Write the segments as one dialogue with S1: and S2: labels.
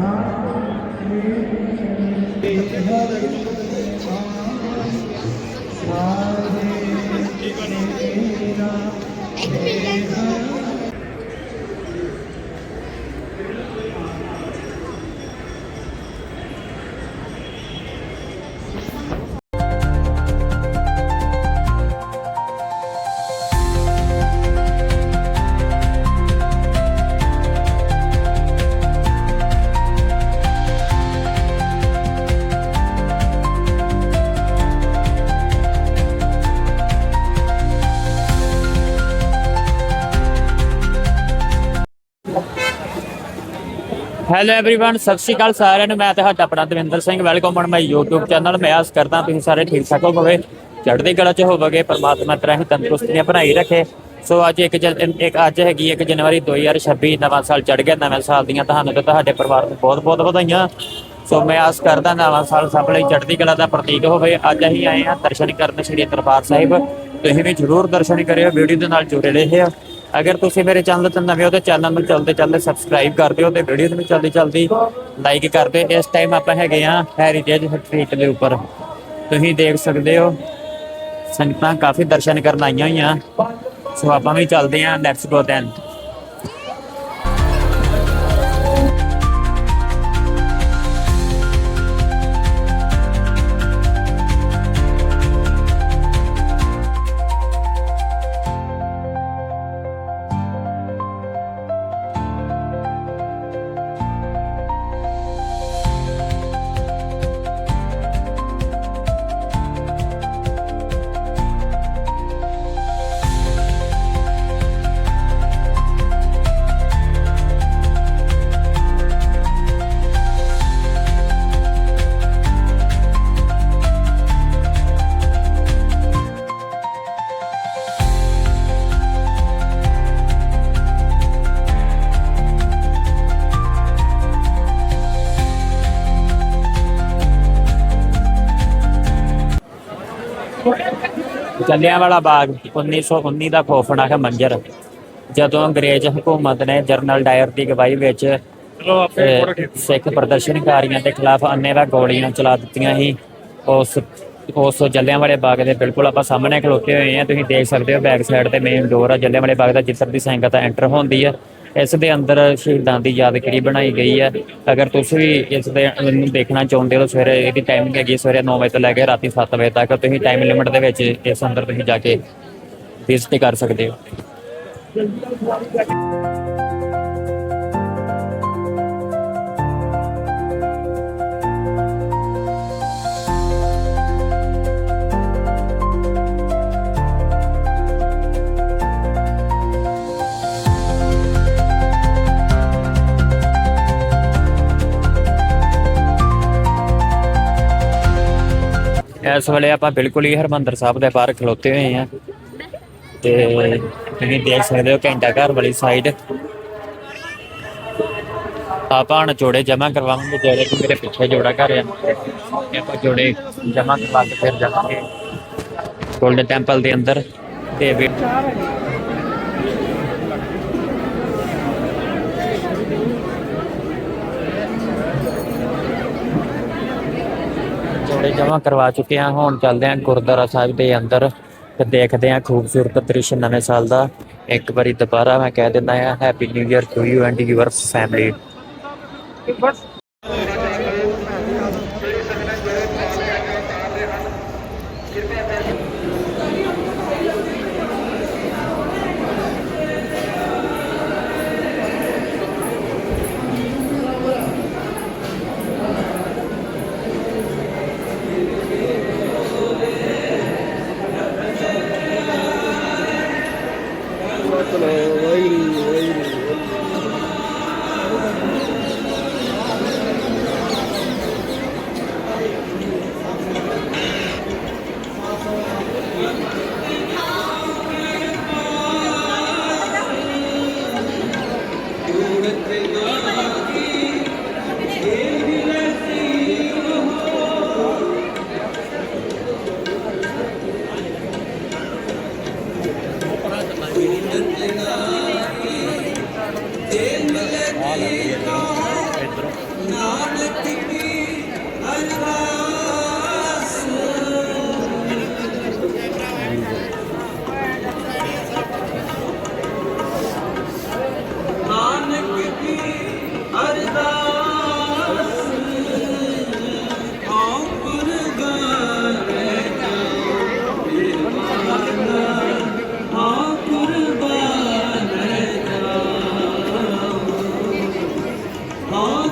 S1: Thank you. Hello everyone ਸਤਿ ਸ਼੍ਰੀ ਅਕਾਲ ਸਾਰਿਆਂ ਨੂੰ ਮੈਂ ਤੁਹਾਡਾ ਆਪਣਾ Davinder Singh welcome on my YouTube channel ਮੈਂ ਆਸ ਕਰਦਾ ਤੁਸੀਂ ਸਾਰੇ ਠੀਕ ਠਾਕ ਹੋਵੋਗੇ ਚੜ੍ਹਦੀ ਕਲਾ ਚ ਹੋਵੋਗੇ ਪਰਮਾਤਮਾ ਤਰ੍ਹਾਂ ਹੀ ਤੰਦਰੁਸਤੀਆਂ ਬਣਾਈ ਰੱਖੇ ਸੋ ਅੱਜ ਇੱਕ ਜਨ- ਇੱਕ ਅੱਜ ਹੈਗੀ 1 ਜਨਵਰੀ 2026 ਨਵਾਂ ਸਾਲ ਚੜ੍ਹ ਗਿਆ ਨਵੇਂ ਸਾਲ ਦੀਆਂ ਤੁਹਾਨੂੰ ਤੇ ਤੁਹਾਡੇ ਪਰਿਵਾਰ ਨੂੰ ਬਹੁਤ ਬਹੁਤ ਵਧਾਈਆਂ ਸੋ ਮੈਂ ਆਸ ਕਰਦਾ ਨਵਾਂ ਸਾਲ ਸਭ ਲਈ ਚੜ੍ਹਦੀ ਕਲਾ ਦਾ ਪ੍ਰਤੀਕ ਹੋਵੇ ਅੱਜ ਅਸੀਂ ਆਏ ਹਾਂ ਦਰਸ਼ਨ ਕਰਨ ਸ੍ਰੀ ਦਰਬਾਰ ਸਾਹਿਬ ਤੁਸੀਂ ਵੀ ਜਰੂਰ ਦਰਸ਼ਨ ਕਰਿਓ ਵੀਡੀਓ ਦੇ ਨਾਲ ਜੁੜੇ ਰਹੇ ਆ ਅਗਰ ਤੁਸੀਂ ਮੇਰੇ ਚੈਨਲ ਤੇ ਨਵੇਂ ਹੋ ਤਾਂ ਚੈਨਲ ਨੂੰ ਚਲਦੇ ਚਲਦੇ ਸਬਸਕ੍ਰਾਈਬ ਕਰ ਦਿਓ ਤੇ ਵੀਡੀਓ ਨੂੰ ਚਲਦੀ ਚਲਦੀ ਲਾਈਕ ਕਰ ਦਿਓ। ਇਸ ਟਾਈਮ ਆਪਾਂ ਹੈਗੇ ਆ ਹੈਰੀਟੇਜ ਸਟਰੀਟ ਦੇ ਉੱਪਰ। ਤੁਸੀਂ ਦੇਖ ਸਕਦੇ ਹੋ, ਸੰਗਤਾਂ ਕਾਫੀ ਦਰਸ਼ਨ ਕਰਨ ਆਈਆਂ ਹੋਈਆਂ। ਸੋ ਆਪਾਂ ਵੀ ਚੱਲਦੇ ਆ let's go then Jallianwala Bagh 1919 ਦਾ ਖੌਫਨਾਕ ਮੰਜ਼ਰ ਜਦੋਂ ਅੰਗਰੇਜ਼ ਹਕੂਮਤ ਨੇ ਜਰਨਲ ਡਾਇਰ ਦੀ ਅਗਵਾਈ ਵਿੱਚ ਅਹ, ਸਿੱਖ ਪ੍ਰਦਰਸ਼ਨਕਾਰੀਆਂ ਦੇ ਖਿਲਾਫ ਅੰਨ੍ਹੇਵਾਹ ਗੋਲੀਆਂ ਚਲਾ ਦਿੱਤੀਆਂ ਸੀ। ਉਸ ਉਸ ਜਲਿਆਂਵਾਲੇ ਬਾਗ ਦੇ ਬਿਲਕੁਲ ਆਪਾਂ ਸਾਹਮਣੇ ਖਲੋਤੇ ਹੋਏ ਆ ਤੁਸੀਂ ਦੇਖ ਸਕਦੇ ਹੋ ਬੈਕ ਸਾਈਡ ਤੇ ਮੇਨ ਡੋਰ ਆ। ਜਲਿਆਂਵਾਲੇ ਬਾਗ ਦਾ ਜਿੱਧਰ ਦੀ ਸੰਗਤ ਐਂਟਰ ਹੁੰਦੀ ਆ ਇਸ ਦੇ ਅੰਦਰ ਸ਼ਹੀਦਾਂ ਦੀ ਯਾਦਗਿਰੀ ਬਣਾਈ ਗਈ ਹੈ? ਅਗਰ ਤੁਸੀਂ ਵੀ ਇਸ ਦੇ ਨੂੰ ਦੇਖਣਾ ਚਾਹੁੰਦੇ ਹੋ, ਸਵੇਰੇ ਇਹਦੀ ਟਾਈਮਿੰਗ ਹੈਗੀ ਹੈ ਸਵੇਰੇ 9 ਵਜੇ ਤੋਂ ਲੈ ਕੇ ਰਾਤੀ 7 ਵਜੇ ਤੱਕ, ਤੁਸੀਂ ਟਾਈਮ ਲਿਮਿਟ ਦੇ ਵਿੱਚ ਇਸ ਅੰਦਰ ਤੁਸੀਂ ਜਾ ਕੇ ਵਿਜ਼ਿਟ ਕਰ ਸਕਦੇ ਹੋ। ਇਸ ਵੇਲੇ ਆਪਾਂ ਬਿਲਕੁਲ ਹੀ ਹਰਮੰਦਰ ਸਾਹਿਬ ਦੇ ਬਾਹਰ ਖਲੋਤੇ ਹੋਏ ਆ ਤੇ ਤੁਸੀਂ ਦੇਖ ਸਕਦੇ ਹੋ ਘੰਟਾ ਘਰ ਵਾਲੀ ਸਾਈਡ ਆਪਾਂ ਹੁਣ ਜੋੜੇ ਜਮਾ ਕਰਵਾਵਾਂਗੇ, ਜਿਹੜੇ ਕਿ ਮੇਰੇ ਪਿੱਛੇ ਜੋੜਾ ਘਰ ਆ। ਆਪਾਂ ਜੋੜੇ ਜਮਾ ਕਰਵਾ ਕੇ ਫਿਰ ਜਾਵਾਂਗੇ ਗੋਲਡਨ ਟੈਂਪਲ ਦੇ ਅੰਦਰ। ਤੇ ਵੀ ਜੋੜੇ ਜਮਾ ਕਰਵਾ ਚੁੱਕੇ ਹਾਂ। ਹੁਣ ਚੱਲਦੇ ਹਾਂ ਗੁਰਦੁਆਰਾ ਸਾਹਿਬ ਦੇ ਅੰਦਰ ਤੇ ਦੇਖਦੇ ਹਾਂ ਖੂਬਸੂਰਤ ਦ੍ਰਿਸ਼ ਨਵੇਂ ਸਾਲ ਦਾ। ਇੱਕ ਵਾਰੀ ਦੁਬਾਰਾ ਮੈਂ ਕਹਿ ਦਿੰਦਾ ਹਾਂ happy new year to you and your family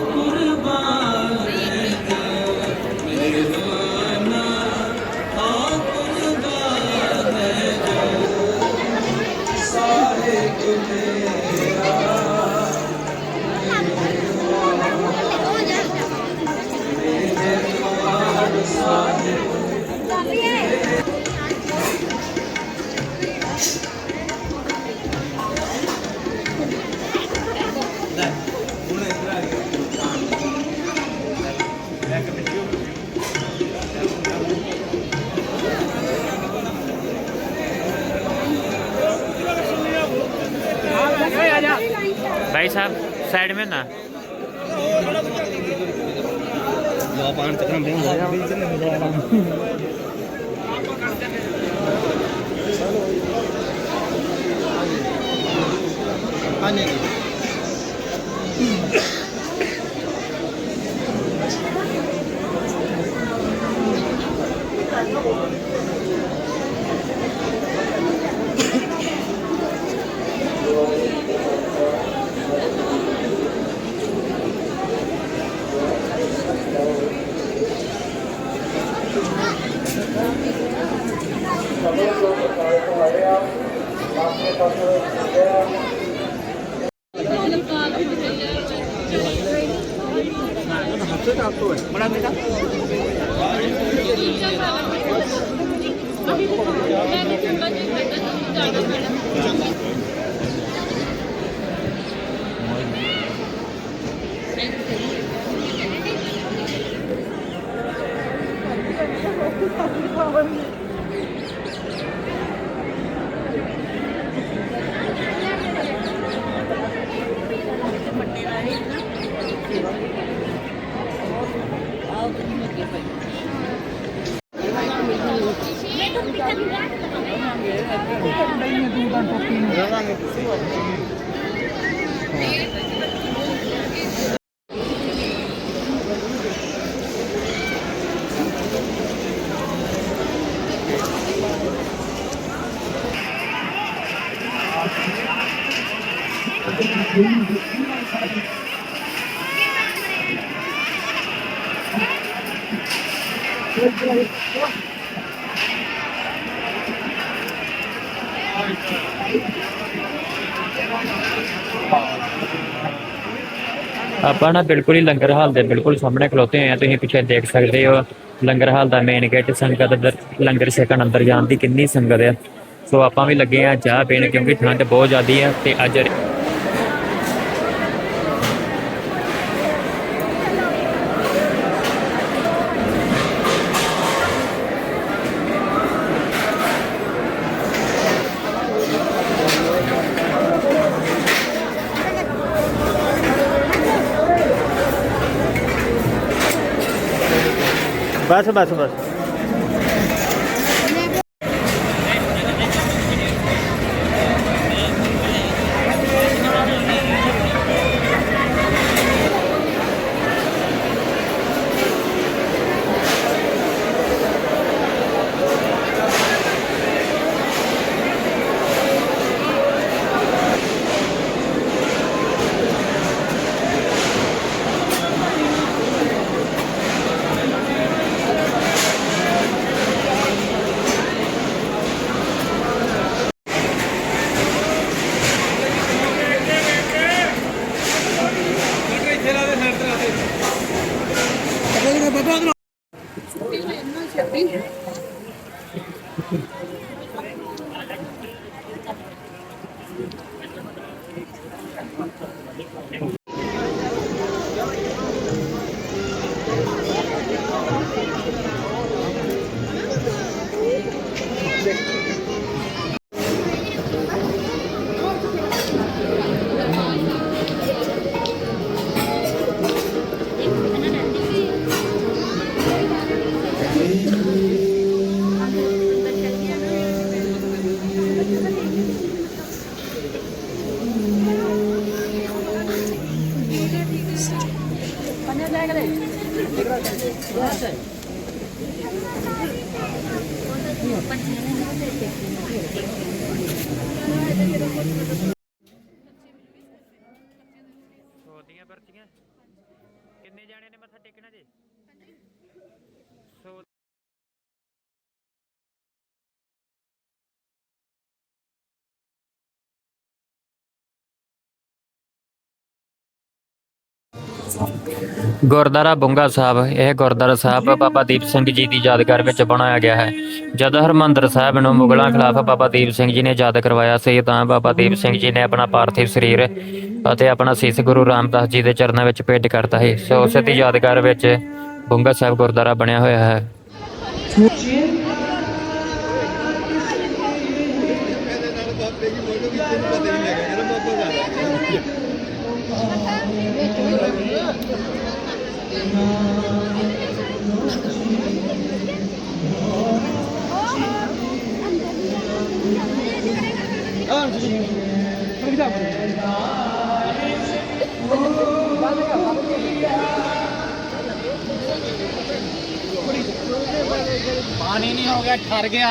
S1: কুরবান। भाई साहब साइड में ना ਆਪਾਂ ਨਾ ਬਿਲਕੁਲ ਹੀ ਲੰਗਰ ਹਾਲ ਦੇ ਬਿਲਕੁਲ ਸਾਹਮਣੇ ਖਲੋਤੇ ਹੋਏ ਆ, ਤੁਸੀਂ ਪਿੱਛੇ ਦੇਖ ਸਕਦੇ ਹੋ, ਲੰਗਰ ਹਾਲ ਦਾ ਮੇਨ ਗੇਟ ਸੰਗਤ ਅੰਦਰ, ਲੰਗਰ ਛਕਣ ਅੰਦਰ ਜਾਣ ਦੀ ਕਿੰਨੀ ਸੰਗਤ ਹੈ ਸੋ ਆਪਾਂ ਵੀ ਲੱਗੇ ਆ ਚਾਹ ਪੀਣ ਕਿਉਂਕਿ ਠੰਡ ਬਹੁਤ ਜ਼ਿਆਦੀ ਹੈ ਤੇ ਅੱਜ
S2: ਬਸ ਬਸ ਬਸ
S1: ਸੋਦੀਆਂ ਕਿੰਨੇ ਜਾਣੇ ਨੇ ਮੱਥਾ ਟੇਕਣਾ ਜੇ? ਸੋ ਗੁਰਦੁਆਰਾ ਬੁੰਗਾ ਸਾਹਿਬ, ਇਹ ਗੁਰਦੁਆਰਾ ਸਾਹਿਬ ਬਾਬਾ ਦੀਪ ਸਿੰਘ ਜੀ ਦੀ ਯਾਦਗਾਰ ਵਿੱਚ ਬਣਾਇਆ ਗਿਆ ਹੈ। ਜਦ ਹਰਮੰਦਰ ਸਾਹਿਬ ਨੂੰ ਮੁਗਲਾਂ ਖਿਲਾਫ ਬਾਬਾ ਦੀਪ ਸਿੰਘ ਜੀ ਨੇ ਯਾਦ ਕਰਵਾਇਆ ਸੀ, ਤਾਂ ਬਾਬਾ ਦੀਪ ਸਿੰਘ ਜੀ ਨੇ ਆਪਣਾ ਪਾਰਥਿਵ ਸਰੀਰ ਅਤੇ ਆਪਣਾ ਸੀਸ ਗੁਰੂ ਰਾਮਦਾਸ ਜੀ ਦੇ ਚਰਨਾਂ ਵਿੱਚ ਭੇਟ ਕਰਤਾ ਹੈ ਸੋ ਉਸ ਦੀ ਯਾਦਗਾਰ ਵਿੱਚ ਬੁੰਗਾ ਸਾਹਿਬ ਗੁਰਦੁਆਰਾ ਬਣਿਆ ਹੋਇਆ ਹੈ
S2: ਇਹਦੇ ਨਾਲ ਬਾਬੇ ਦੀ ਫੋਟੋ ਵੀ ਤੈਨੂੰ ਪਤਾ ਨਹੀਂ ਲੱਗਿਆ ਕਹਿੰਦਾ ਬਾਬਾ ਜਾਣਾ
S3: ਪਾਣੀ ਨਹੀਂ ਹੋ ਗਿਆ ਠਰ ਗਿਆ।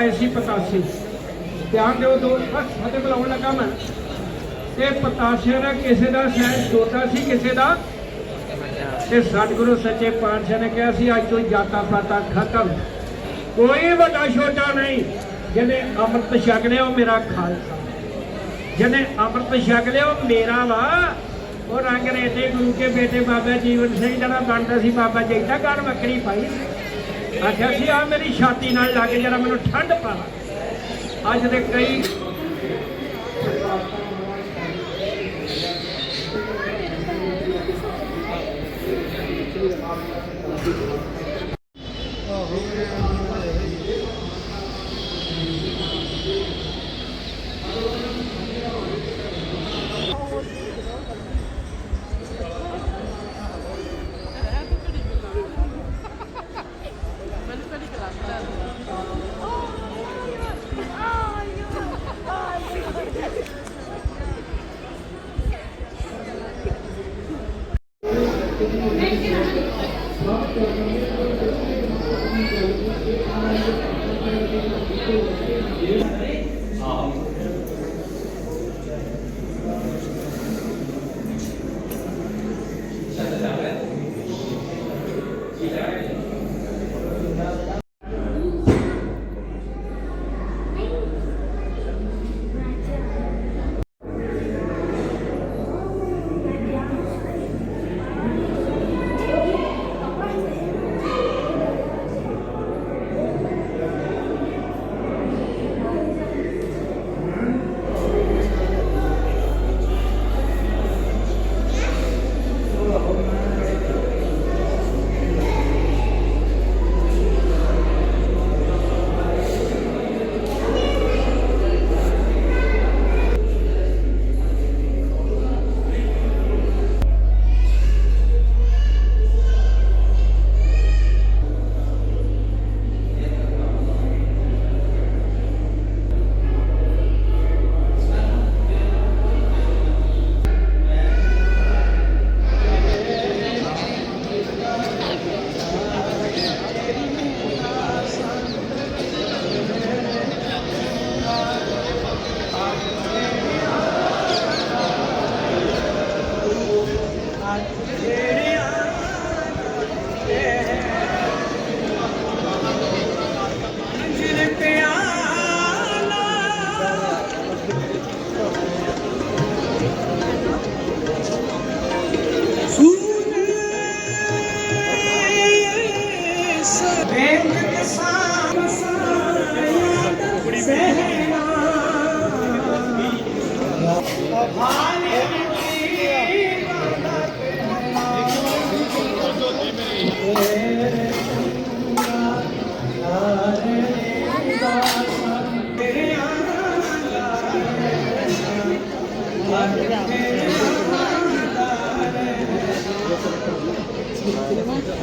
S4: ਪਤਾਸੇ ਸੀ ਪਤਾਸੇ। ਧਿਆਨ ਦਿਓ ਦੋ ਬਸ ਫਤਿਹ ਬੁਲਾਉਣ ਲੱਗਾ ਮੈਂ। ਤੇ ਪਤਾਸੇ ਦਾ ਕਿਸੇ ਦਾ ਸ਼ਾਇਦ ਛੋਟਾ ਸੀ, ਕਿਸੇ ਦਾ? ਤੇ ਸਤਿਗੁਰੂ ਸੱਚੇ ਪਾਤਸ਼ਾਹ ਨੇ ਕਿਹਾ ਸੀ, ਅੱਜ ਤੋਂ ਜਾਤਾ ਪਾਤਾ ਖਤਮ। ਕੋਈ ਵੱਡਾ ਛੋਟਾ ਨਹੀਂ। ਜਿਹਨੇ ਅੰਮ੍ਰਿਤ ਛਕ ਲਿਆ, ਉਹ ਮੇਰਾ ਖਾਲਸਾ। ਜਿਹਨੇ ਅੰਮ੍ਰਿਤ ਛਕ ਲਿਆ, ਉਹ ਮੇਰਾ ਵਾ। ਉਹ ਰੰਗ ਰੇਤੇ ਗੁਰੂ ਕੇ ਬੇਟੇ ਬਾਬਾ ਜੀਵਨ ਸਿੰਘ ਜਿਹੜਾ ਬਣਦਾ ਸੀ, ਬਾਬਾ ਜੀ ਦਾ ਘਰ ਬੱਕਰੀ ਪਾਈ ਆਖਿਆ ਸੀ, ਆ ਮੇਰੀ ਛਾਤੀ ਨਾਲ ਲੱਗ, ਜਰਾ ਮੈਨੂੰ ਠੰਡ ਪਾ ਅੱਜ ਦੇ ਕਈ
S3: तू Thank you.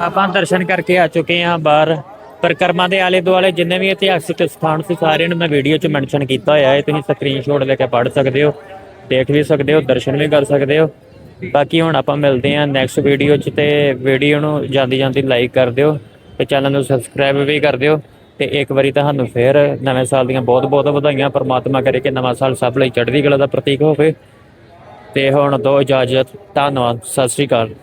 S1: ਆਪਾਂ ਦਰਸ਼ਨ ਕਰਕੇ ਆ ਚੁੱਕੇ ਹਾਂ ਬਾਹਰ। ਪਰਿਕਰਮਾ ਦੇ ਆਲੇ ਦੁਆਲੇ ਜਿੰਨੇ ਵੀ ਇਤਿਹਾਸਿਕ ਸਥਾਨ ਸੀ, ਸਾਰਿਆਂ ਨੂੰ ਮੈਂ ਵੀਡੀਓ 'ਚ ਮੈਂਸ਼ਨ ਕੀਤਾ ਹੋਇਆ ਹੈ। ਤੁਸੀਂ ਸਕਰੀਨਸ਼ਾਟ ਲੈ ਕੇ ਪੜ੍ਹ ਸਕਦੇ ਹੋ, ਦੇਖ ਵੀ ਸਕਦੇ ਹੋ, ਦਰਸ਼ਨ ਵੀ ਕਰ ਸਕਦੇ ਹੋ। ਬਾਕੀ ਹੁਣ ਆਪਾਂ ਮਿਲਦੇ ਹਾਂ ਨੈਕਸਟ ਵੀਡੀਓ 'ਚ ਤੇ ਵੀਡੀਓ ਨੂੰ ਜਾਂਦੀ ਜਾਂਦੀ ਲਾਈਕ ਕਰ ਦਿਓ ਤੇ ਚੈਨਲ ਨੂੰ ਸਬਸਕ੍ਰਾਈਬ ਵੀ ਕਰ ਦਿਓ ਤੇ ਇੱਕ ਵਾਰੀ ਤੁਹਾਨੂੰ ਫੇਰ ਨਵੇਂ ਸਾਲ ਦੀਆਂ ਬਹੁਤ ਬਹੁਤ ਵਧਾਈਆਂ। ਪ੍ਰਮਾਤਮਾ ਕਰੇ ਕਿ ਨਵਾਂ ਸਾਲ ਸਭ ਲਈ ਚੜ੍ਹਦੀ ਕਲਾ ਦਾ ਪ੍ਰਤੀਕ ਹੋਵੇ। ਤੇ ਹੁਣ ਦੋ ਇਜਾਜ਼ਤ, ਧੰਨਵਾਦ, ਸਤਿ ਸ੍ਰੀ ਅਕਾਲ।